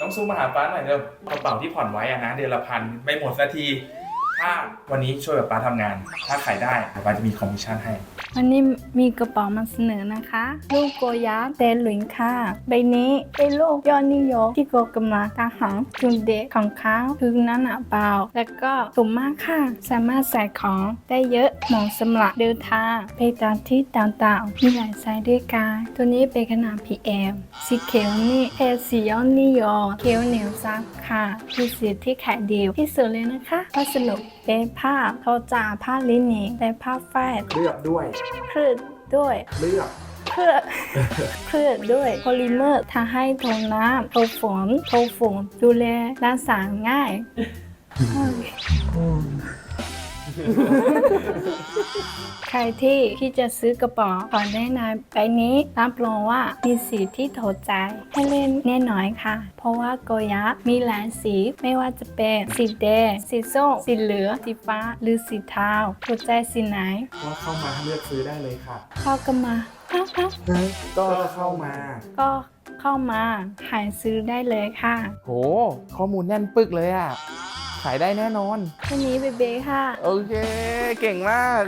น้องซูมมาหาป้าหน่อยเร็วกระเป๋าที่ผ่อนไว้อะนะเดือนละพันไม่หมดสักที ถ้าวันนี้ช่วยป้าทำงาน ถ้าขายได้ป้าจะมีคอมมิชชั่นให้ วันนี้มีกระเป๋ามาเสนอนะคะลูกโกยาเตหลุนค่ะ ใบนี้เป็นลูกยอดนิยมที่โกกำลังทหารจุนเด็กของเขาคือหน้าหนาเบาและก็สูงมากค่ะ สามารถใส่ของได้เยอะเหมาะสำหรับเดินทางไปตามที่ต่างๆมีหลายไซส์ด้วยกันตัวนี้เป็นขนาด PM สีเขียวนี่เพศสียอดนิยมเขียวเหนียวซับค่ะคือสีที่ขายดีที่สุดเลยนะคะวัสดุเป็นผ้าทอจากผ้าลินินและผ้าฝ้ายเลือกด้วยพืชด้วย เลือกเพื่อพืชด้วยโพลิเมอร์ทำให้ทนน้ำทนฝนทนฝุ่นดูแลรักษาง่าย ใครที่ที่จะซื้อกระเป๋าขอแนะนำใบนี้รับรองว่ามีสีที่ถูกใจให้เล่นแน่นอนค่ะ เพราะว่าโกยะมีหลายสีไม่ว่าจะเป็นสีแดงสีส้มสีเหลืองสีฟ้า หรือสีเทาถูกใจสีไหน ก็เข้ามาเลือกซื้อได้เลยค่ะ เข้ากันมาอ้าวอ้าวก็เข้ามา ก็เข้ามาหายซื้อได้เลยค่ะ โห ข้อมูลแน่นปึกเลยอะ ขายได้แน่นอนแค่นี้เบเบ้ค่ะ โอเค เก่งมาก